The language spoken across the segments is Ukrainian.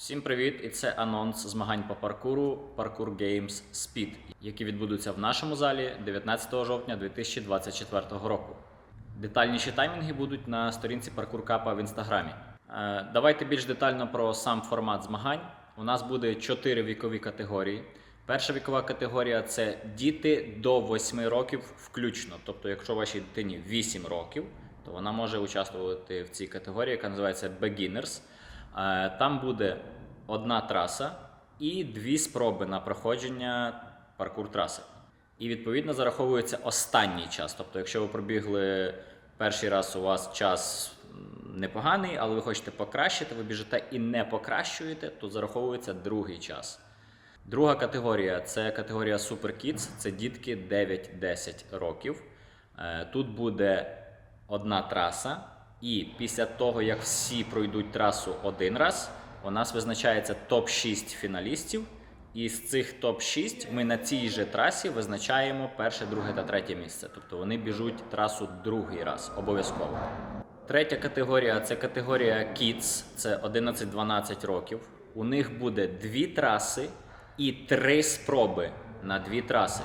Всім привіт! І це анонс змагань по паркуру Parkour Games Speed, які відбудуться в нашому залі 19 жовтня 2024 року. Детальніші таймінги будуть на сторінці Паркур Капа в інстаграмі. Е, Давайте більш детально про сам формат змагань. У нас буде 4 вікові категорії. Перша вікова категорія це діти до 8 років включно. Тобто, якщо вашій дитині 8 років, то вона може участвувати в цій категорії, яка називається Beginners. Е, Там буде одна траса і дві спроби на проходження паркур траси. І відповідно зараховується останній час. Тобто, якщо ви пробігли перший раз, у вас час непоганий, але ви хочете покращити, ви біжите і не покращуєте, то зараховується другий час. Друга категорія це категорія Super Kids, це дітки 9-10 років. Е, Тут буде одна траса, і після того, як всі пройдуть трасу один раз, у нас визначається топ-6 фіналістів. І з цих топ-6 ми на цій же трасі визначаємо перше, друге та третє місце. Тобто вони біжуть трасу другий раз, обов'язково. Третя категорія це категорія Kids, це 11-12 років. У них буде дві траси і три спроби на дві траси.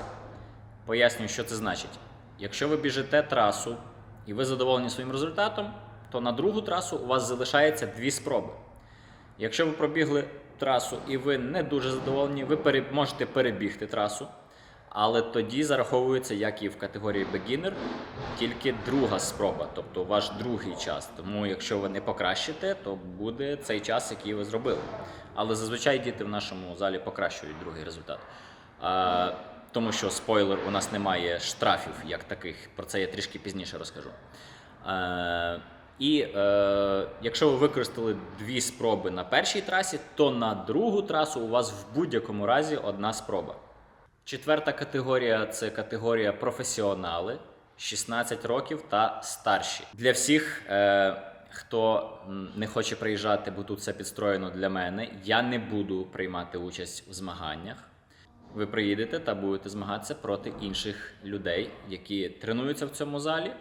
Пояснюю, що це значить. Якщо ви біжите трасу і ви задоволені своїм результатом, то на другу трасу у вас залишається дві спроби. Якщо ви пробігли трасу і ви не дуже задоволені, ви можете перебігти трасу, але тоді зараховується, як і в категорії beginner, тільки друга спроба, тобто ваш другий час. Тому якщо ви не покращите, то буде цей час, який ви зробили. Але зазвичай діти в нашому залі покращують другий результат. А, тому що спойлер, у нас немає штрафів як таких. Про це я трішки пізніше розкажу. Е, і е, якщо ви використали дві спроби на першій трасі, то на другу трасу у вас в будь-якому разі одна спроба. Четверта категорія це категорія професіонали 16 років та старші. Для всіх, е, хто не хоче приїжджати, бо тут все підстроєно для мене, я не буду приймати участь в змаганнях. Ви приїдете та будете змагатися проти інших людей, які тренуються в цьому залі,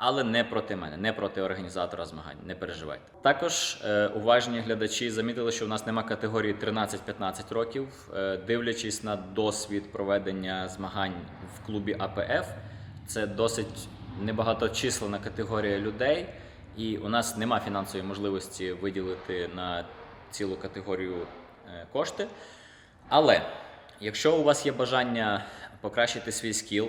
але не проти мене, не проти організатора змагань. Не переживайте. Також е, уважні глядачі замітили, що в нас нема категорії 13-15 років. Е, дивлячись на досвід проведення змагань в клубі АПФ, це досить небагаточислена категорія людей, і у нас нема фінансової можливості виділити на цілу категорію е, кошти. Але якщо у вас є бажання покращити свій скіл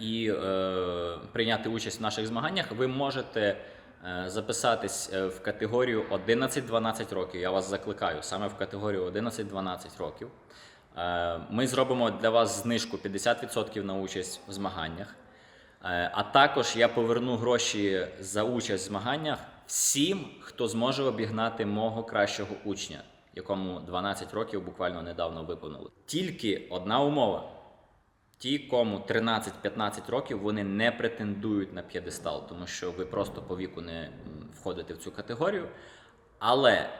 і е, прийняти участь в наших змаганнях, ви можете е, записатись е, в категорію 11-12 років. Я вас закликаю саме в категорію 11-12 років. Е, Ми зробимо для вас знижку 50% на участь в змаганнях. Е, А також я поверну гроші за участь в змаганнях всім, хто зможе обігнати мого кращого учня, якому 12 років буквально недавно виповнили. Тільки одна умова: ті, кому 13-15 років, вони не претендують на п'єдестал, тому що ви просто по віку не входите в цю категорію. Але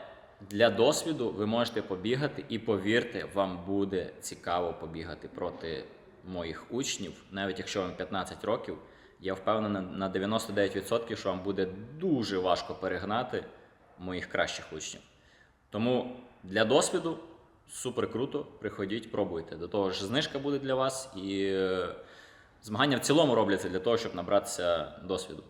для досвіду ви можете побігати, і повірте, вам буде цікаво побігати проти моїх учнів, навіть якщо вам 15 років. Я впевнений на 99%, що вам буде дуже важко перегнати моїх кращих учнів. Тому для досвіду супер круто. Приходіть, пробуйте. До того ж, знижка буде для вас, і е, змагання в цілому робляться для того, щоб набратися досвіду.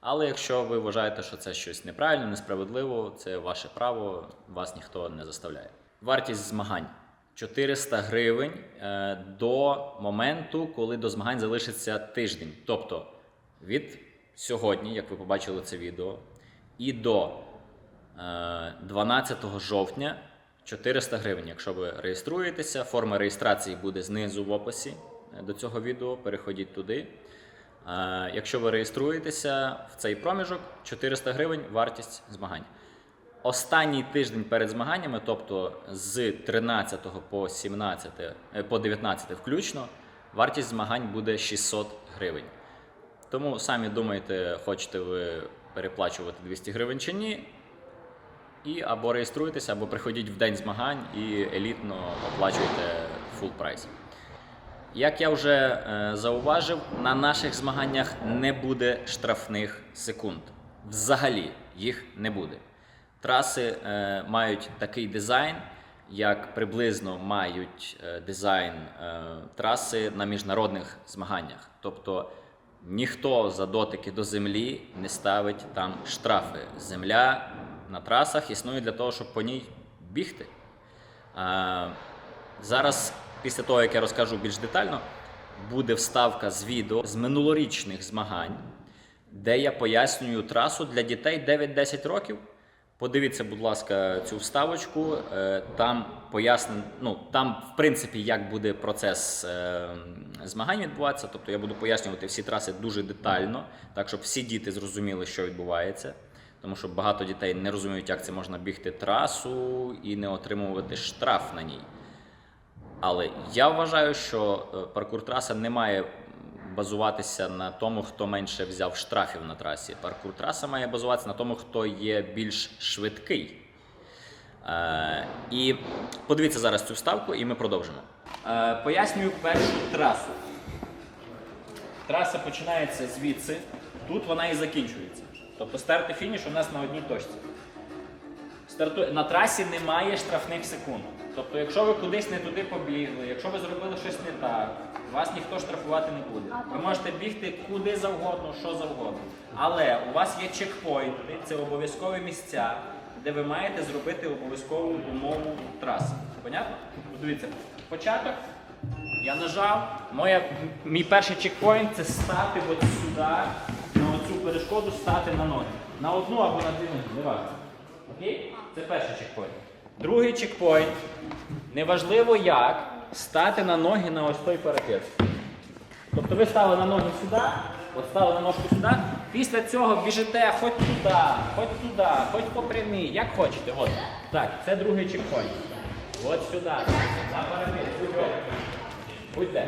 Але якщо ви вважаєте, що це щось неправильно, несправедливо, це ваше право, вас ніхто не заставляє. Вартість змагань 400 гривень е, до моменту, коли до змагань залишиться тиждень. Тобто від сьогодні, як ви побачили це відео, і до е, 12 жовтня 400 гривень. Якщо ви реєструєтеся, форма реєстрації буде знизу в описі е, до цього відео. Переходіть туди. Е, Якщо ви реєструєтеся в цей проміжок, 400 гривень вартість змагань. Останній тиждень перед змаганнями, тобто з 13 по 17, е, по 19 включно, вартість змагань буде 600 гривень. Тому самі думайте, хочете ви переплачувати 200 гривень чи ні. І або реєструйтеся, або приходіть в день змагань і елітно оплачуйте full прайс. Як я вже е, зауважив, на наших змаганнях не буде штрафних секунд. Взагалі їх не буде. Траси е, мають такий дизайн, як приблизно мають е, дизайн е, траси на міжнародних змаганнях. Тобто ніхто за дотики до землі не ставить там штрафи. Земля на трасах існує для того, щоб по ній бігти. Зараз, після того, як я розкажу більш детально, буде вставка з відео з минулорічних змагань, де я пояснюю трасу для дітей 9-10 років. Подивіться, будь ласка, цю вставочку. Е, Там пояснено, ну там, в принципі, як буде процес е, змагань відбуватися. Тобто я буду пояснювати всі траси дуже детально, так щоб всі діти зрозуміли, що відбувається. Тому що багато дітей не розуміють, як це можна бігти трасу і не отримувати штраф на ній. Але я вважаю, що е, паркур траса не має базуватися на тому, хто менше взяв штрафів на трасі. Паркур траса має базуватися на тому, хто є більш швидкий. Е, і подивіться зараз цю вставку, і ми продовжимо. Е, пояснюю першу трасу. Траса починається звідси, тут вона і закінчується. Тобто старт і фініш у нас на одній точці. Старту... На трасі немає штрафних секунд. Тобто, якщо ви кудись не туди побігли, якщо ви зробили щось не так, вас ніхто штрафувати не буде. Ви можете бігти куди завгодно, що завгодно. Але у вас є чекпоінти, це обов'язкові місця, де ви маєте зробити обов'язкову умову траси. Понятно? Подивіться, початок. Я нажав. Моя, мій перший чекпоінт це стати от сюди, перешкоду, стати на ноги. На одну або на дві ноги, не важливо. Окей? Це перший чекпоінт. Другий чекпоінт. Неважливо як стати на ноги на ось той парапет. Тобто ви стали на ноги сюди, от стали на ножку сюди. Після цього біжите хоч туди, хоч туди, хоч по прямій, як хочете. От. Так, це другий чекпоінт. От сюди. На парапет. Будьте. Будьте.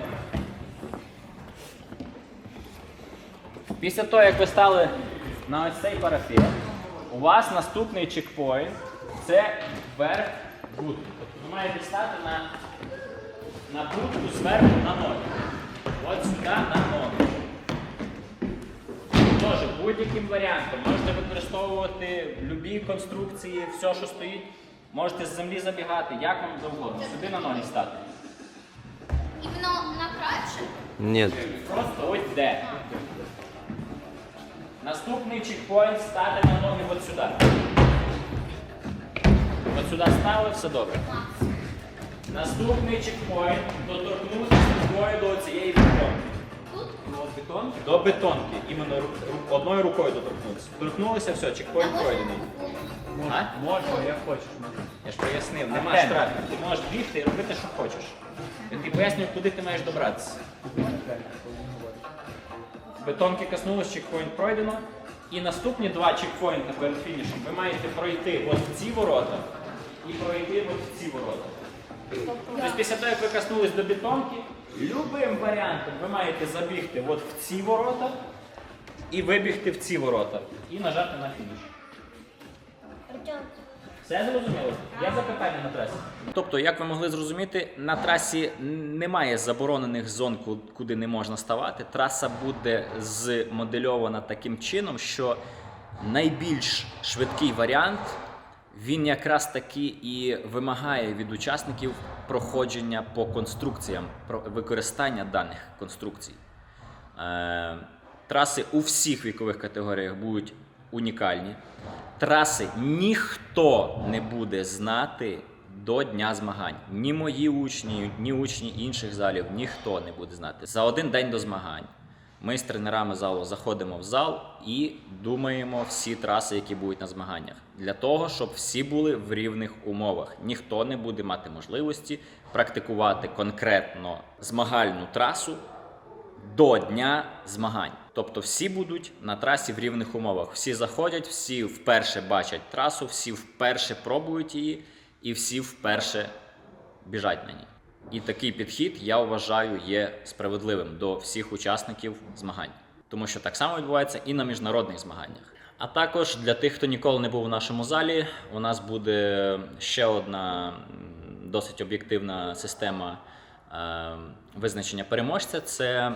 Після того, як ви стали на ось цей парафет, у вас наступний чекпоінт це верх будки. Тобто ви маєте стати на, на будку зверху на ноги. От сюди на ноги. Тоже будь-яким варіантом. Можете використовувати любі конструкції, все, що стоїть. Можете з землі забігати, як вам завгодно. Сюди на ноги стати. Іменно на краще? Нет. Просто ось де. Наступний чекпоінт стати на ноги от сюди. От сюди стали, все добре. Наступний чекпоінт доторкнутися рукою до цієї бетонки. До бетонки? До бетонки. Іменно ру- ру- одною рукою доторкнутися. Доторкнулися, все, чекпоінт пройдений. А? Можна, як хочеш. Я ж пояснив, нема Антенна. штрафів. Ти можеш бігти і робити, що хочеш. Я тобі пояснюю, куди ти маєш добратися. Бетонки коснулись, чекпоінт пройдено. І наступні два чекпоінти перед фінішем ви маєте пройти от в ці ворота і пройти от в ці ворота. Тобто після того, як ви коснулись до бетонки, любим варіантом ви маєте забігти от в ці ворота і вибігти в ці ворота. І нажати на фініш. Все зрозуміло? Є запитання на трасі? Тобто, як ви могли зрозуміти, на трасі немає заборонених зон, куди не можна ставати. Траса буде змодельована таким чином, що найбільш швидкий варіант він якраз таки і вимагає від учасників проходження по конструкціям, використання даних конструкцій. Е, Траси у всіх вікових категоріях будуть унікальні. Траси ніхто не буде знати до дня змагань. Ні мої учні, ні учні інших залів, ніхто не буде знати. За один день до змагань ми з тренерами залу заходимо в зал і думаємо всі траси, які будуть на змаганнях, для того, щоб всі були в рівних умовах. Ніхто не буде мати можливості практикувати конкретно змагальну трасу до дня змагань. Тобто всі будуть на трасі в рівних умовах. Всі заходять, всі вперше бачать трасу, всі вперше пробують її, і всі вперше біжать на ній. І такий підхід, я вважаю, є справедливим до всіх учасників змагань, тому що так само відбувається і на міжнародних змаганнях. А також для тих, хто ніколи не був у нашому залі, у нас буде ще одна досить об'єктивна система е, визначення переможця. Це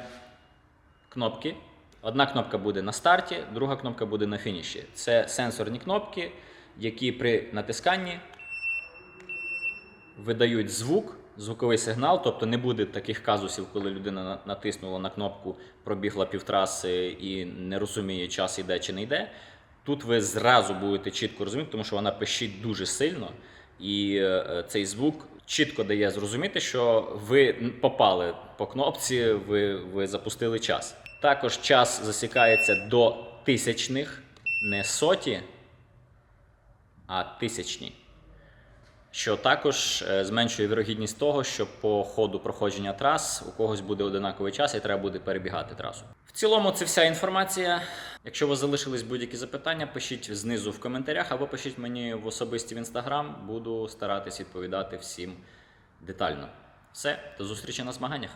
кнопки. Одна кнопка буде на старті, друга кнопка буде на фініші. Це сенсорні кнопки, які при натисканні видають звук, звуковий сигнал, тобто не буде таких казусів, коли людина натиснула на кнопку, пробігла півтраси і не розуміє, час йде чи не йде. Тут ви зразу будете чітко розуміти, тому що вона пищить дуже сильно, і е, цей звук чітко дає зрозуміти, що ви попали по кнопці, ви, ви запустили час. Також час засікається до тисячних, не соті, а тисячні що також е, зменшує вірогідність того, що по ходу проходження трас у когось буде одинаковий час і треба буде перебігати трасу. В цілому, це вся інформація. Якщо у вас залишились будь-які запитання, пишіть знизу в коментарях або пишіть мені в особисті в інстаграм. Буду старатись відповідати всім детально. Все, до зустрічі на змаганнях.